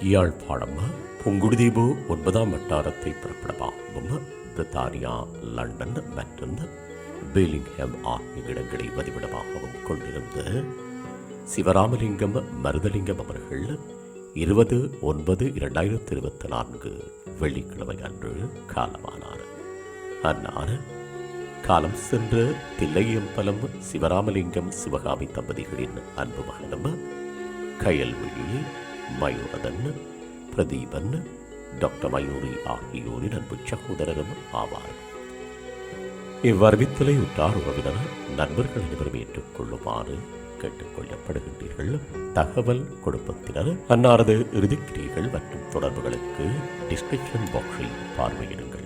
யாழ்ப்பாணம் புங்குடுதீவு ஒன்பதாம் வட்டாரத்தை பிறப்பிடமாகவும் பிரித்தானியா லண்டன் மற்றும் பேலிங்ஹாம் ஆகிய இடங்களை வதிவிடமாகவும் கொண்டிருந்த சிவராமலிங்கம் மருதலிங்கம் அவர்கள் இருபது ஒன்பது இரண்டாயிரத்தி இருபத்தி நான்கு வெள்ளிக்கிழமை அன்று காலமானார். அன்னார் காலம் சென்ற தில்லையம்பலம் சிவராமலிங்கம் சிவகாமி தம்பதிகளின் அன்பு மகனும் கயல்விழி மயூரதன் பிரதீபன் டாக்டர் மயூரி ஆகியோரின் அன்பு சகோதரரும் ஆவார். இவ்வறிவித்தலை உற்றார் உறவினர் நண்பர்கள் அனைவரும் ஏற்றுக்கொள்ளுமாறு கேட்டுக்கொள்ளப்படுகின்றீர்கள். தகவல் கொடுப்பத்தினர் அன்னாரது இறுதிக்கிரியர்கள் மற்றும் தொடர்புகளுக்கு டிஸ்கிரிப்ஷன் பாக்ஸை பார்வையிடுங்கள்.